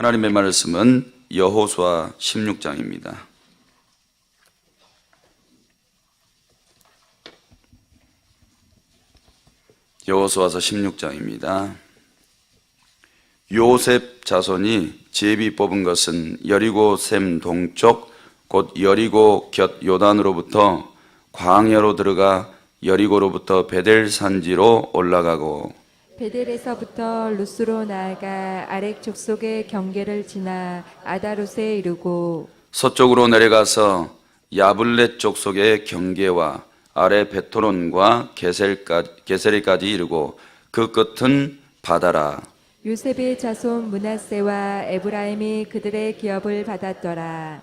하나님의 말씀은 여호수아 16장입니다. 여호수아서 16장입니다. 요셉 자손이 제비 뽑은 것은 여리고 샘 동쪽 곧 여리고 곁 요단으로부터 광야로 들어가 여리고로부터 베델 산지로 올라가고 베델에서부터 루스로 나아가 아렉 족속의 경계를 지나 아다롯에 이르고 서쪽으로 내려가서 야블렛 족속의 경계와 아래 베토론과 게셀까지, 이르고 그 끝은 바다라. 요셉의 자손 문하세와 에브라임이 그들의 기업을 받았더라.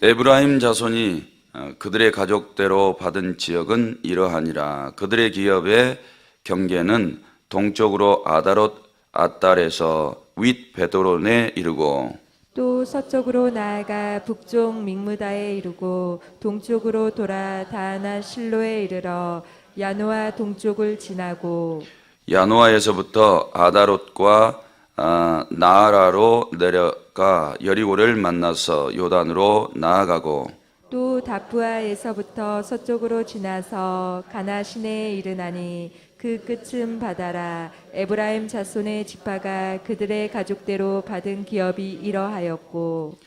에브라임 자손이 어, 그들의 가족대로 받은 지역은 이러하니라. 그들의 기업의 경계는 동쪽으로 아다롯 아달에서 윗 베도론에 이르고 또 서쪽으로 나아가 북쪽 믹무다에 이르고 동쪽으로 돌아 다하나 실로에 이르러 야노아 동쪽을 지나고 야노아에서부터 아다롯과 아, 나아라로 내려가 여리고를 만나서 요단으로 나아가고 또 다프아에서부터 서쪽으로 지나서 가나 시내에 이르나니 그 끝은 바다라 에브라임 자손의 지파가 그들의 가족대로 받은 기업이 이러하였고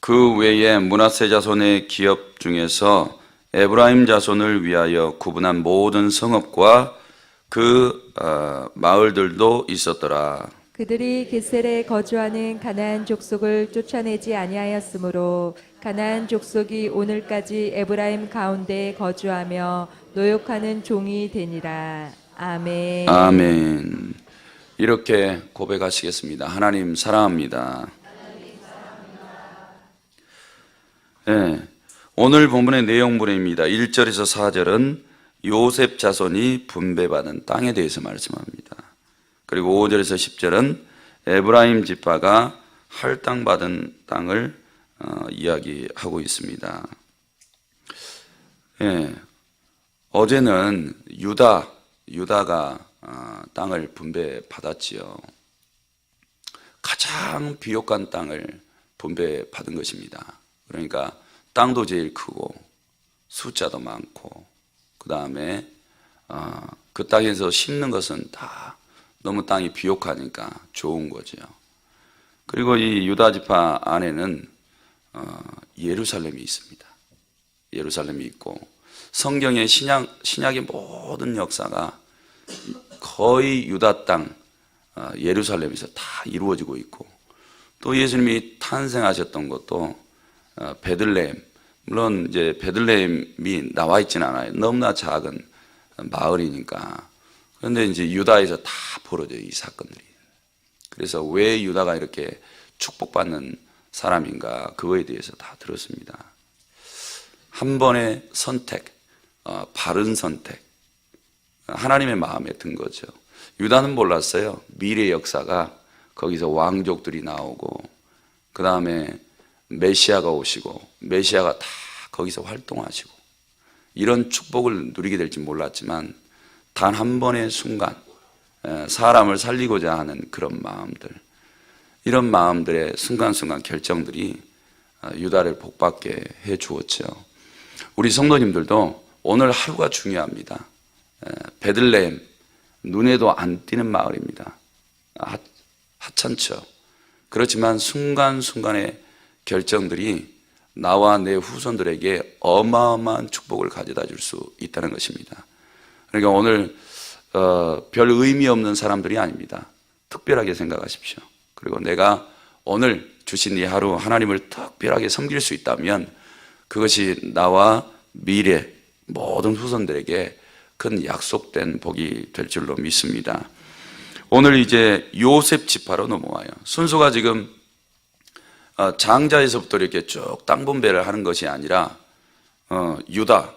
그 외에 문하세 자손의 기업 중에서 에브라임 자손을 위하여 구분한 모든 성읍과 그 어, 마을들도 있었더라. 그들이 게셀에 거주하는 가나안 족속을 쫓아내지 아니하였으므로 가나안 족속이 오늘까지 에브라임 가운데 거주하며 노역하는 종이 되니라 아멘. 아멘. 이렇게 고백하시겠습니다. 하나님 사랑합니다. 예, 오늘 본문의 내용분입니다. 1절에서 4절은 요셉 자손이 분배받은 땅에 대해서 말씀합니다. 그리고 5절에서 10절은 에브라임 지파가 할당받은 땅을 어, 이야기하고 있습니다. 예, 어제는 유다, 유다가 어, 땅을 분배받았지요. 가장 비옥한 땅을 분배받은 것입니다. 그러니까 땅도 제일 크고 숫자도 많고 그 다음에 어, 그 땅에서 심는 것은 다 너무 땅이 비옥하니까 좋은 거죠. 그리고 이 유다 지파 안에는 어, 예루살렘이 있습니다. 예루살렘이 있고 성경의 신약 신약의 모든 역사가 거의 유다 땅 어, 예루살렘에서 다 이루어지고 있고 또 예수님이 탄생하셨던 것도 어, 베들레헴 물론 이제 베들레헴이 나와 있지는 않아요. 너무나 작은 마을이니까 그런데 이제 유다에서 다 벌어져요 이 사건들이. 그래서 왜 유다가 이렇게 축복받는 사람인가 그거에 대해서 다 들었습니다. 한 번의 선택, 어, 바른 선택, 하나님의 마음에 든 거죠. 유다는 몰랐어요. 미래 역사가 거기서 왕족들이 나오고 그 다음에 메시아가 오시고 메시아가 다 거기서 활동하시고 이런 축복을 누리게 될지 몰랐지만 단 한 번의 순간 에, 사람을 살리고자 하는 그런 마음들 이런 마음들의 순간순간 결정들이 어, 유다를 복받게 해 주었죠. 우리 성도님들도 오늘 하루가 중요합니다. 에, 베들레헴 눈에도 안 띄는 마을입니다. 하, 하찮죠. 그렇지만 순간순간의 결정들이 나와 내 후손들에게 어마어마한 축복을 가져다 줄 수 있다는 것입니다. 그러니까 오늘 어, 별 의미 없는 사람들이 아닙니다. 특별하게 생각하십시오. 그리고 내가 오늘 주신 이 하루 하나님을 특별하게 섬길 수 있다면 그것이 나와 미래 모든 후손들에게 큰 약속된 복이 될 줄로 믿습니다. 오늘 이제 요셉 지파로 넘어와요. 순서가 지금 어, 장자에서부터 이렇게 쭉 땅 분배를 하는 것이 아니라 어, 유다,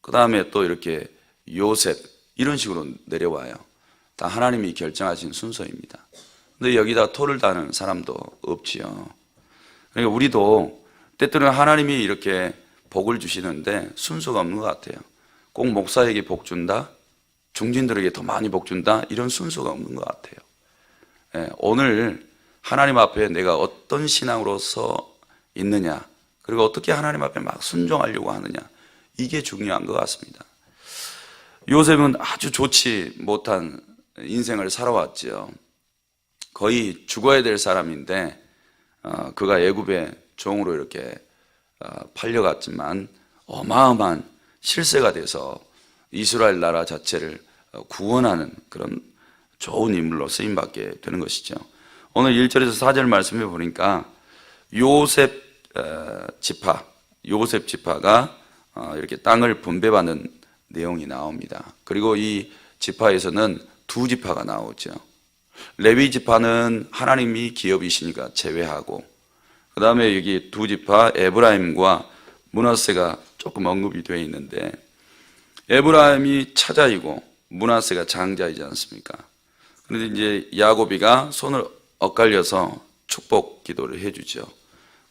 그 다음에 또 이렇게 요셉 이런 식으로 내려와요. 다 하나님이 결정하신 순서입니다. 근데 여기다 토를 다는 사람도 없지요. 그러니까 우리도 때때로는 하나님이 이렇게 복을 주시는데 순서가 없는 것 같아요. 꼭 목사에게 복 준다, 중진들에게 더 많이 복 준다 이런 순서가 없는 것 같아요. 예, 오늘 하나님 앞에 내가 어떤 신앙으로 서 있느냐, 그리고 어떻게 하나님 앞에 막 순종하려고 하느냐, 이게 중요한 것 같습니다. 요셉은 아주 좋지 못한 인생을 살아왔지요. 거의 죽어야 될 사람인데 어, 그가 애굽의 종으로 이렇게 어, 팔려갔지만 어마어마한 실세가 돼서 이스라엘 나라 자체를 어, 구원하는 그런 좋은 인물로 쓰임 받게 되는 것이죠. 오늘 1절에서 4절 말씀해 보니까 요셉 어, 지파, 요셉 지파가 어, 이렇게 땅을 분배받는 내용이 나옵니다. 그리고 이 지파에서는 두 지파가 나오죠. 레위 지파는 하나님이 기업이시니까 제외하고 그 다음에 여기 두 지파 에브라임과 문하세가 조금 언급이 되어 있는데 에브라임이 차자이고 문하세가 장자이지 않습니까? 그런데 이제 야곱이가 손을 엇갈려서 축복 기도를 해주죠.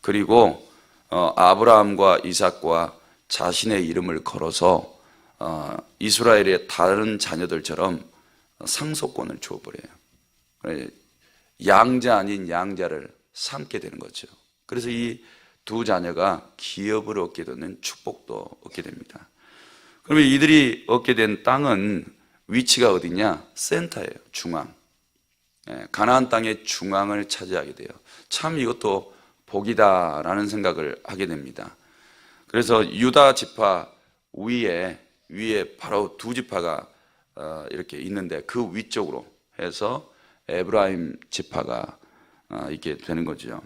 그리고 어, 아브라함과 이삭과 자신의 이름을 걸어서 어, 이스라엘의 다른 자녀들처럼 상속권을. 그래, 양자 아닌 양자를 삼게 되는 거죠. 그래서 이 두 자녀가 기업을 얻게 되는 축복도 얻게 됩니다. 그러면 이들이 얻게 된 땅은 위치가 어디냐? 센터예요. 중앙. 예, 가나안 땅의 중앙을 차지하게 돼요. 참 이것도 복이다라는 생각을 하게 됩니다. 그래서 유다 지파 위에 위에 바로 두 지파가 어, 이렇게 있는데 그 위쪽으로 해서 에브라임 지파가 어, 있게 되는 거죠.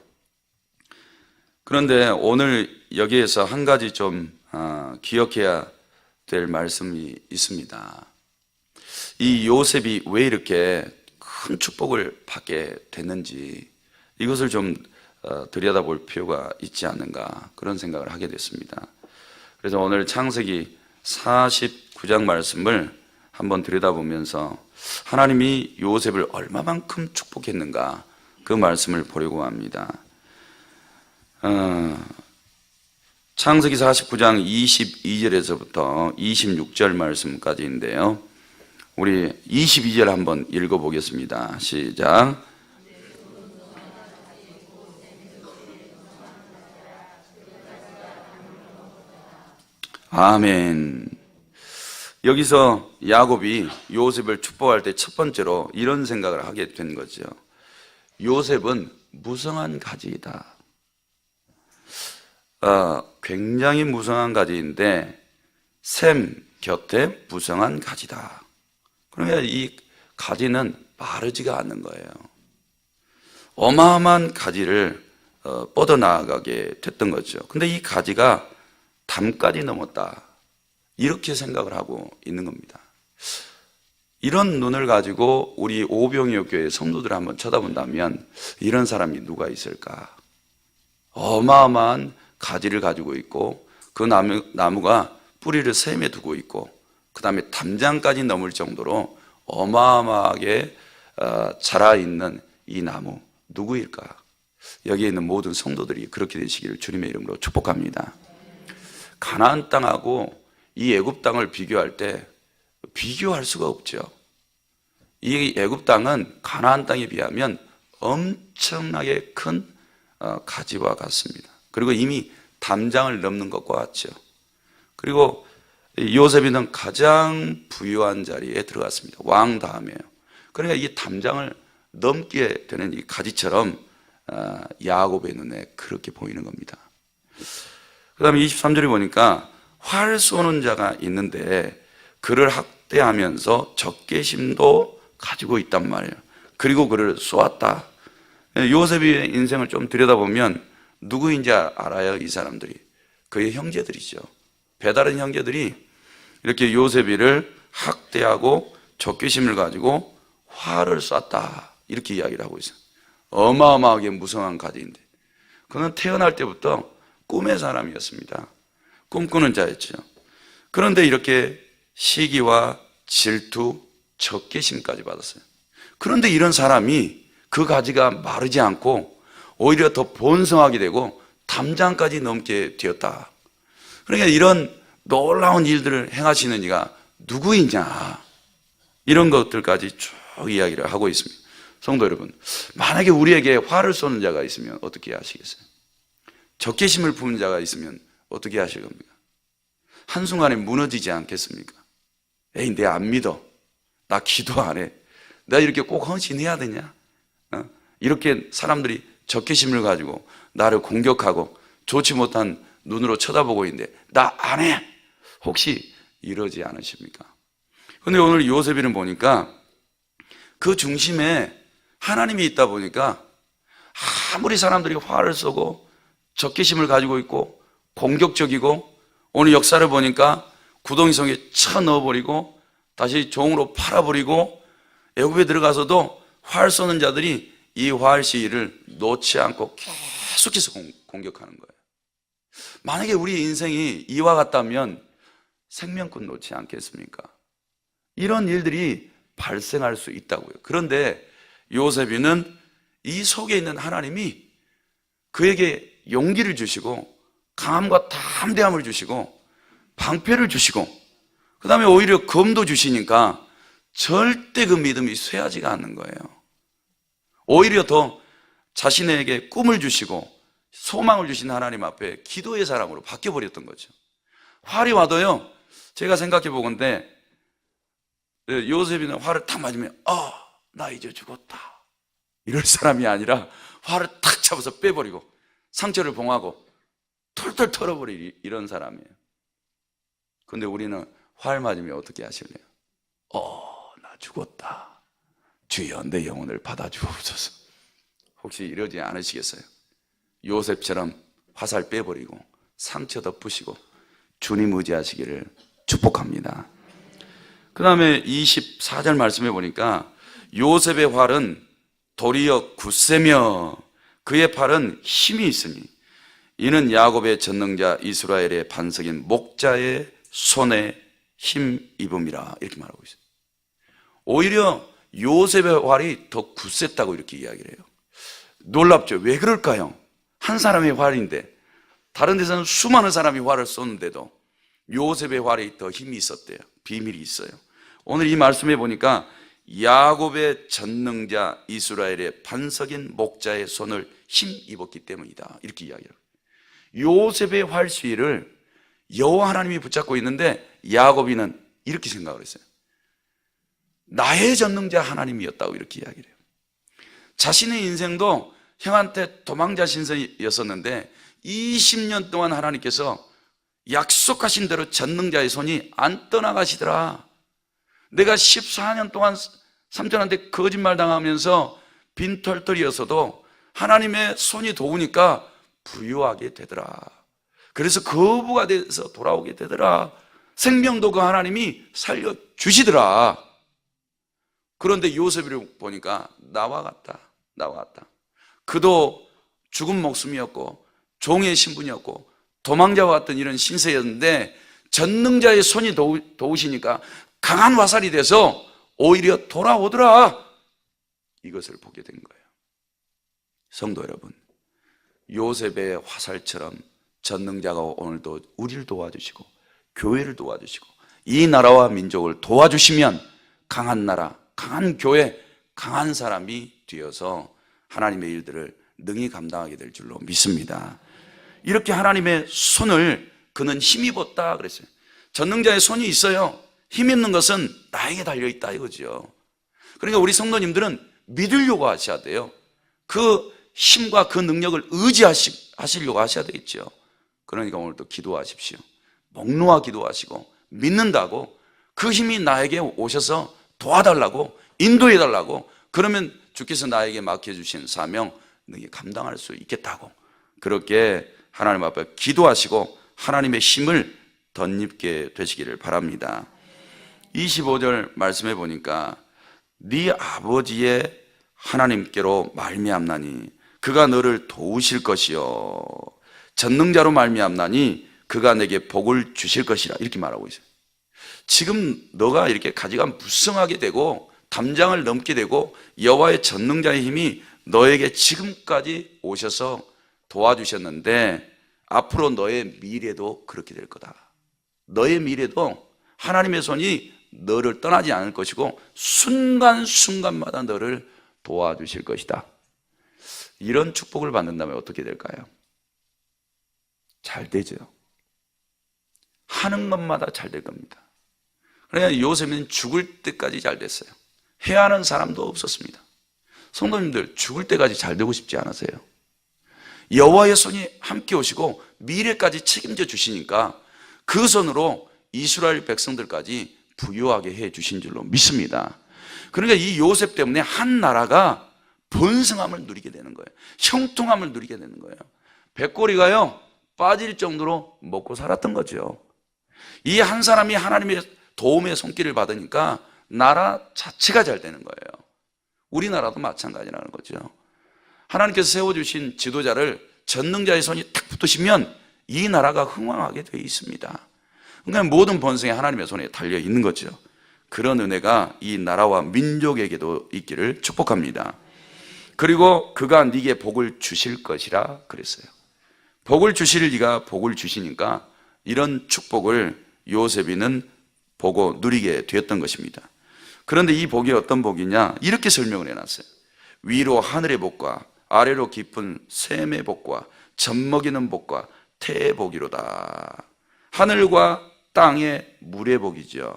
그런데 오늘 여기에서 한 가지 좀 어, 기억해야 될 말씀이 있습니다. 이 요셉이 왜 이렇게 큰 축복을 받게 됐는지 이것을 좀 어, 들여다볼 필요가 있지 않는가 그런 생각을 하게 됐습니다. 그래서 오늘 창세기 49장 말씀을 한번 들여다보면서 하나님이 요셉을 얼마만큼 축복했는가 그 말씀을 보려고 합니다. 어, 창세기 49장 22절에서부터 26절 말씀까지인데요. 우리 22절 한번 읽어보겠습니다. 시작. 아멘. 여기서 야곱이 요셉을 축복할 때 첫 번째로 이런 생각을 하게 된 거죠. 요셉은 무성한 가지이다. 어, 굉장히 무성한 가지인데 샘 곁에 무성한 가지다. 그러니까 이 가지는 마르지가 않는 거예요. 어마어마한 가지를 어, 뻗어 나가게 됐던 거죠. 근데 이 가지가 담까지 넘었다. 이렇게 생각을 하고 있는 겁니다. 이런 눈을 가지고 우리 오병이어 교회 성도들을 한번 쳐다본다면 이런 사람이 누가 있을까? 어마어마한 가지를 가지고 있고 그 나무, 나무가 뿌리를 샘에 두고 있고 그 다음에 담장까지 넘을 정도로 어마어마하게 어, 자라 있는 이 나무 누구일까? 여기에 있는 모든 성도들이 그렇게 되시기를 주님의 이름으로 축복합니다. 가나안 땅하고 이 애굽 땅을 비교할 때 비교할 수가 없죠. 이 애굽 땅은 가나안 땅에 비하면 엄청나게 큰 어, 가지와 같습니다. 그리고 이미 담장을 넘는 것과 같죠. 그리고 요셉이는 가장 부유한 자리에 들어갔습니다. 왕 다음에요. 그러니까 이 담장을 넘게 되는 이 가지처럼 어, 야곱의 눈에 그렇게 보이는 겁니다. 그 다음에 23절에 보니까 활 쏘는 자가 있는데 그를 학대하면서 적개심도 가지고 있단 말이에요. 그리고 그를 쏘았다. 요셉의 인생을 좀 들여다보면 누구인지 알아요, 이 사람들이. 그의 형제들이죠. 배다른 형제들이 이렇게 요셉이를 학대하고 적개심을 가지고 화를 쐈다. 이렇게 이야기를 하고 있어요. 어마어마하게 무성한 가지인데. 그는 태어날 때부터 꿈의 사람이었습니다. 꿈꾸는 자였죠. 그런데 이렇게 시기와 질투, 적개심까지 받았어요. 그런데 이런 사람이 그 가지가 마르지 않고 오히려 더 번성하게 되고 담장까지 넘게 되었다. 그러니까 이런 놀라운 일들을 행하시는 이가 누구이냐. 이런 것들까지 쭉 이야기를 하고 있습니다. 성도 여러분, 만약에 우리에게 화를 쏘는 자가 있으면 어떻게 하시겠어요? 적개심을 품은 자가 있으면 어떻게 하실 겁니까? 한순간에 무너지지 않겠습니까? 에이, 내 안 믿어. 나 기도 안 해. 내가 이렇게 꼭 헌신해야 되냐? 어? 이렇게 사람들이 적개심을 가지고 나를 공격하고 좋지 못한 눈으로 쳐다보고 있는데 나 안 해. 혹시 이러지 않으십니까? 근데 오늘 요셉이는 보니까 그 중심에 하나님이 있다 보니까 아무리 사람들이 화를 쏘고 적개심을 가지고 있고 공격적이고 오늘 역사를 보니까 구덩이성에 쳐 넣어버리고 다시 종으로 팔아버리고 애굽에 들어가서도 활 쏘는 자들이 이활 시위를 놓지 않고 계속해서 공- 공격하는 거예요. 만약에 우리 인생이 이와 같다면 생명권 놓지 않겠습니까? 이런 일들이 발생할 수 있다고요. 그런데 요셉이는 이 속에 있는 하나님이 그에게 용기를 주시고 강함과 담대함을 주시고 방패를 주시고 그 다음에 오히려 검도 주시니까 절대 그 믿음이 쇠하지가 않는 거예요. 오히려 더 자신에게 꿈을 주시고 소망을 주신 하나님 앞에 기도의 사람으로 바뀌어버렸던 거죠. 활이 와도요, 제가 생각해 보건데, 예, 요셉이는 활을 탁 맞으면, 아, 나 이제 죽었다. 이럴 사람이 아니라 활을 탁 잡아서 빼버리고 상처를 봉하고 털털 털어버리 이런 사람이에요. 근데 우리는 활 맞으면 어떻게 하실래요? 어, 나 죽었다. 주여 내 영혼을 받아주옵소서. 혹시 이러지 않으시겠어요? 요셉처럼 화살 빼버리고 상처 덮으시고 주님 의지하시기를 축복합니다. 그 다음에 24절 말씀해 보니까 요셉의 활은 도리어 굳세며 그의 팔은 힘이 있으니 이는 야곱의 전능자 이스라엘의 반석인 목자의 손에 힘 입음이라 이렇게 말하고 있어요. 오히려 요셉의 활이 더 굳셌다고 이렇게 이야기를 해요. 놀랍죠? 왜 그럴까요? 한 사람의 활인데 다른 데서는 수많은 사람이 활을 쏘는데도 요셉의 활이 더 힘이 있었대요. 비밀이 있어요. 오늘 이 말씀해 보니까 야곱의 전능자 이스라엘의 반석인 목자의 손을 힘 입었기 때문이다. 이렇게 이야기해요. 요셉의 활수위를 여호와 하나님이 붙잡고 있는데 야곱이는 이렇게 생각을 했어요. 나의 전능자 하나님이었다고 이렇게 이야기를 해요. 자신의 인생도 형한테 도망자 신세였었는데 20년 동안 하나님께서 약속하신 대로 전능자의 손이 안 떠나가시더라. 내가 14년 동안 삼촌한테 거짓말 당하면서 빈털털이었어도 하나님의 손이 도우니까 부유하게 되더라. 그래서 거부가 돼서 돌아오게 되더라. 생명도 그 하나님이 살려 주시더라. 그런데 요셉을 보니까 나와 같다. 나와 같다. 그도 죽은 목숨이었고 종의 신분이었고 도망자와 같은 이런 신세였는데 전능자의 손이 도우, 도우시니까 강한 화살이 돼서 오히려 돌아오더라. 이것을 보게 된 거예요. 성도 여러분, 요셉의 화살처럼 전능자가 오늘도 우리를 도와주시고 교회를 도와주시고 이 나라와 민족을 도와주시면 강한 나라, 강한 교회, 강한 사람이 되어서 하나님의 일들을 능히 감당하게 될 줄로 믿습니다. 이렇게 하나님의 손을 그는 힘입었다 그랬어요. 전능자의 손이 있어요. 힘 있는 것은 나에게 달려 있다 이거죠. 그러니까 우리 성도님들은 믿으려고 하셔야 돼요. 그 힘과 그 능력을 의지하시려고 하셔야 되겠죠. 그러니까 오늘도 기도하십시오. 목놓아 기도하시고 믿는다고 그 힘이 나에게 오셔서 도와달라고 인도해달라고 그러면 주께서 나에게 맡겨주신 사명 능히 감당할 수 있겠다고 그렇게 하나님 앞에 기도하시고 하나님의 힘을 덧입게 되시기를 바랍니다. 25절 말씀해 보니까 네 아버지의 하나님께로 말미암나니 그가 너를 도우실 것이요 전능자로 말미암나니 그가 내게 복을 주실 것이라 이렇게 말하고 있어요. 지금 너가 이렇게 가지가 무성하게 되고 담장을 넘게 되고 여호와의 전능자의 힘이 너에게 지금까지 오셔서 도와주셨는데 앞으로 너의 미래도 그렇게 될 거다. 너의 미래도 하나님의 손이 너를 떠나지 않을 것이고 순간순간마다 너를 도와주실 것이다. 이런 축복을 받는다면 어떻게 될까요? 잘 되죠. 하는 것마다 잘 될 겁니다. 그러니까 요셉은 죽을 때까지 잘 됐어요. 해하는 사람도 없었습니다. 성도님들 죽을 때까지 잘 되고 싶지 않으세요? 여호와의 손이 함께 오시고 미래까지 책임져 주시니까 그 손으로 이스라엘 백성들까지 부유하게 해 주신 줄로 믿습니다. 그러니까 이 요셉 때문에 한 나라가 번성함을 누리게 되는 거예요. 형통함을 누리게 되는 거예요. 백골이가요 빠질 정도로 먹고 살았던 거죠. 이 한 사람이 하나님의 도움의 손길을 받으니까 나라 자체가 잘 되는 거예요. 우리나라도 마찬가지라는 거죠. 하나님께서 세워주신 지도자를 전능자의 손이 탁 붙으시면 이 나라가 흥왕하게 되어 있습니다. 그러니까 모든 번성이 하나님의 손에 달려 있는 거죠. 그런 은혜가 이 나라와 민족에게도 있기를 축복합니다. 그리고 그가 네게 복을 주실 것이라 그랬어요. 복을 주실 네가 복을 주시니까 이런 축복을 요셉이는 보고 누리게 되었던 것입니다. 그런데 이 복이 어떤 복이냐? 이렇게 설명을 해놨어요. 위로 하늘의 복과 아래로 깊은 샘의 복과 젖먹이는 복과 태의 복이로다. 하늘과 땅의 물의 복이죠.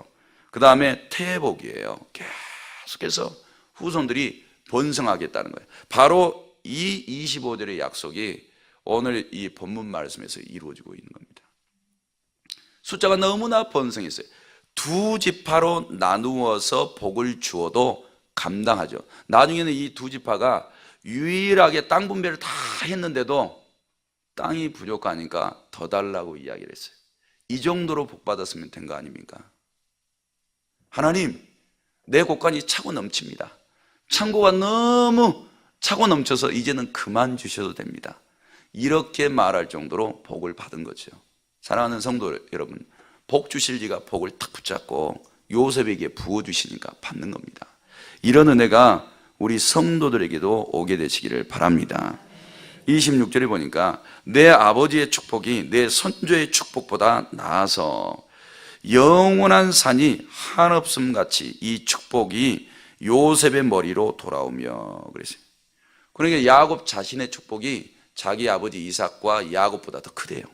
그 다음에 태의 복이에요. 계속해서 후손들이 번성하겠다는 거예요. 바로 이 25절의 약속이 오늘 이 본문 말씀에서 이루어지고 있는 겁니다. 숫자가 너무나 번성했어요. 두 지파로 나누어서 복을 주어도 감당하죠. 나중에는 이 두 지파가 유일하게 땅 분배를 다 했는데도 땅이 부족하니까 더 달라고 이야기를 했어요. 이 정도로 복 받았으면 된 거 아닙니까? 하나님, 내 곳간이 차고 넘칩니다. 창고가 너무 차고 넘쳐서 이제는 그만 주셔도 됩니다. 이렇게 말할 정도로 복을 받은 거죠. 사랑하는 성도 여러분, 복 주실 리가 복을 탁 붙잡고 요셉에게 부어 주시니까 받는 겁니다. 이런 은혜가 우리 성도들에게도 오게 되시기를 바랍니다. 26절에 보니까 내 아버지의 축복이 내 선조의 축복보다 나아서 영원한 산이 한없음 같이 이 축복이 요셉의 머리로 돌아오며 그랬어요. 그러니까 야곱 자신의 축복이 자기 아버지 이삭과 야곱보다 더 크대요.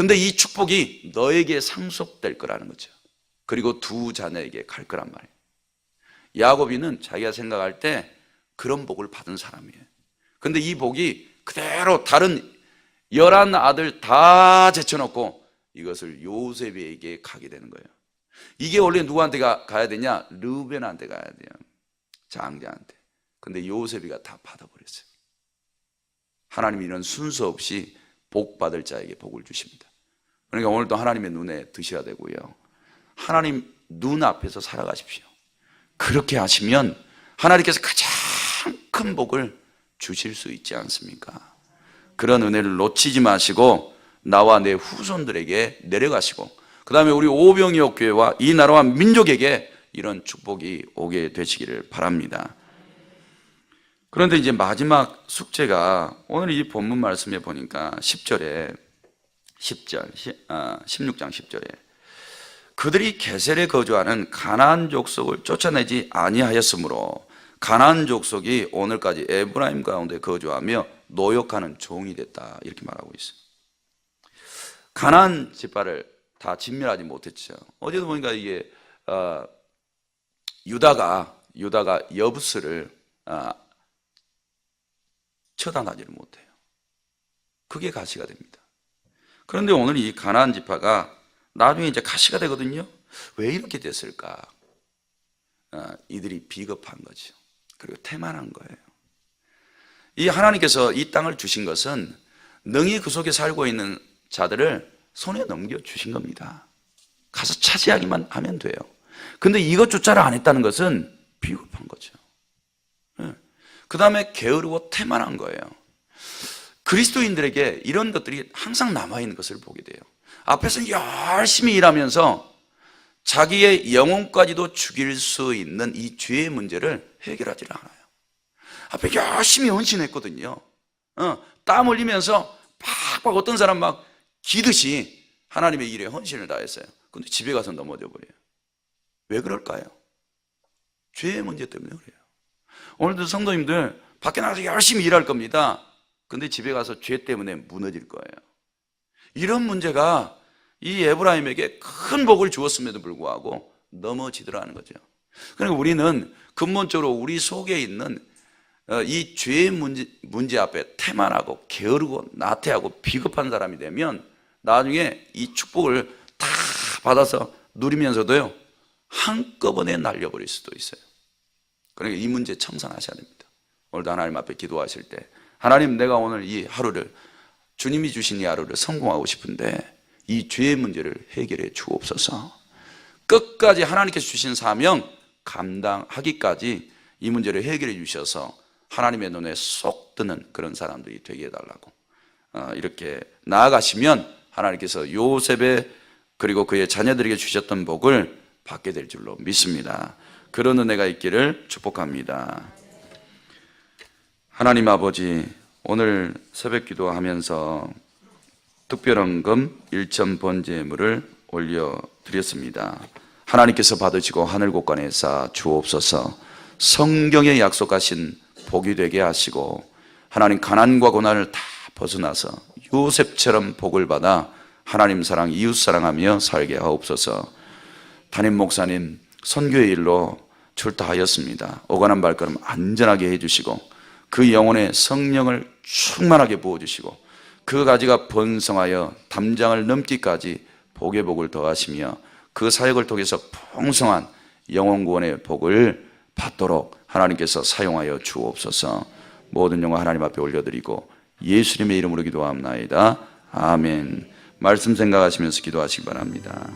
근데 이 축복이 너에게 상속될 거라는 거죠. 그리고 두 자녀에게 갈 거란 말이에요. 야곱이는 자기가 생각할 때 그런 복을 받은 사람이에요. 근데 이 복이 그대로 다른 열한 아들 다 제쳐놓고 이것을 요셉에게 가게 되는 거예요. 이게 원래 누구한테 가, 가야 되냐? 르벤한테 가야 돼요. 장자한테. 근데 요셉이가 다 받아버렸어요. 하나님이 이런 순서 없이 복 받을 자에게 복을 주십니다. 그러니까 오늘도 하나님의 눈에 드셔야 되고요. 하나님 눈 앞에서 살아가십시오. 그렇게 하시면 하나님께서 가장 큰 복을 주실 수 있지 않습니까? 그런 은혜를 놓치지 마시고 나와 내 후손들에게 내려가시고 그 다음에 우리 오병이옥 교회와 이 나라와 민족에게 이런 축복이 오게 되시기를 바랍니다. 그런데 이제 마지막 숙제가 오늘 이 본문 말씀에 보니까 10절에 10절, 16장 10절에 그들이 게셀에 거주하는 가나안 족속을 쫓아내지 아니하였으므로 가나안 족속이 오늘까지 에브라임 가운데 거주하며 노역하는 종이 됐다 이렇게 말하고 있어요. 가나안 지파를 다 진멸하지 못했죠. 어제도 보니까 이게 어, 유다가 유다가 여부스를 어, 처단하지를 못해요. 그게 가시가 됩니다. 그런데 오늘 이 가나안 지파가 나중에 이제 가시가 되거든요. 왜 이렇게 됐을까? 어, 이들이 비겁한 거죠. 그리고 태만한 거예요. 이 하나님께서 이 땅을 주신 것은 능히 그 속에 살고 있는 자들을 손에 넘겨 주신 겁니다. 가서 차지하기만 하면 돼요. 근데 이것조차를 안 했다는 것은 비겁한 거죠. 그 다음에 게으르고 태만한 거예요. 그리스도인들에게 이런 것들이 항상 남아있는 것을 보게 돼요. 앞에서 열심히 일하면서 자기의 영혼까지도 죽일 수 있는 이 죄의 문제를 해결하지 않아요. 앞에 열심히 헌신했거든요. 어, 땀 흘리면서 팍팍 어떤 사람 막 기듯이 하나님의 일에 헌신을 다했어요. 근데 집에 가서 넘어져 버려요. 왜 그럴까요? 죄의 문제 때문에 그래요. 오늘도 성도님들 밖에 나가서 열심히 일할 겁니다. 근데 집에 가서 죄 때문에 무너질 거예요. 이런 문제가 이 에브라임에게 큰 복을 주었음에도 불구하고 넘어지더라는 거죠. 그러니까 우리는 근본적으로 우리 속에 있는 어, 이 죄의 문제, 문제 앞에 태만하고 게으르고 나태하고 비겁한 사람이 되면 나중에 이 축복을 다 받아서 누리면서도요 한꺼번에 날려버릴 수도 있어요. 그러니까 이 문제 청산하셔야 됩니다. 오늘도 하나님 앞에 기도하실 때 하나님 내가 오늘 이 하루를 주님이 주신 이 하루를 성공하고 싶은데 이 죄의 문제를 해결해 주옵소서. 끝까지 하나님께서 주신 사명 감당하기까지 이 문제를 해결해 주셔서 하나님의 눈에 쏙 드는 그런 사람들이 되게 해달라고 어, 이렇게 나아가시면 하나님께서 요셉의 그리고 그의 자녀들에게 주셨던 복을 받게 될 줄로 믿습니다. 그런 은혜가 있기를 축복합니다. 하나님 아버지 오늘 새벽 기도하면서 특별헌금 1천 번제물을 올려 드렸습니다. 하나님께서 받으시고 하늘 곳간에 쌓아 주옵소서. 성경에 약속하신 복이 되게 하시고 하나님 가난과 고난을 다 벗어나서 요셉처럼 복을 받아 하나님 사랑 이웃 사랑하며 살게 하옵소서. 담임 목사님 선교의 일로 출타하였습니다. 오가는 발걸음 안전하게 해주시고 그 영혼에 성령을 충만하게 부어주시고 그 가지가 번성하여 담장을 넘기까지 복의 복을 더하시며 그 사역을 통해서 풍성한 영혼 구원의 복을 받도록 하나님께서 사용하여 주옵소서. 모든 영광 하나님 앞에 올려드리고 예수님의 이름으로 기도합나이다. 아멘. 말씀 생각하시면서 기도하시기 바랍니다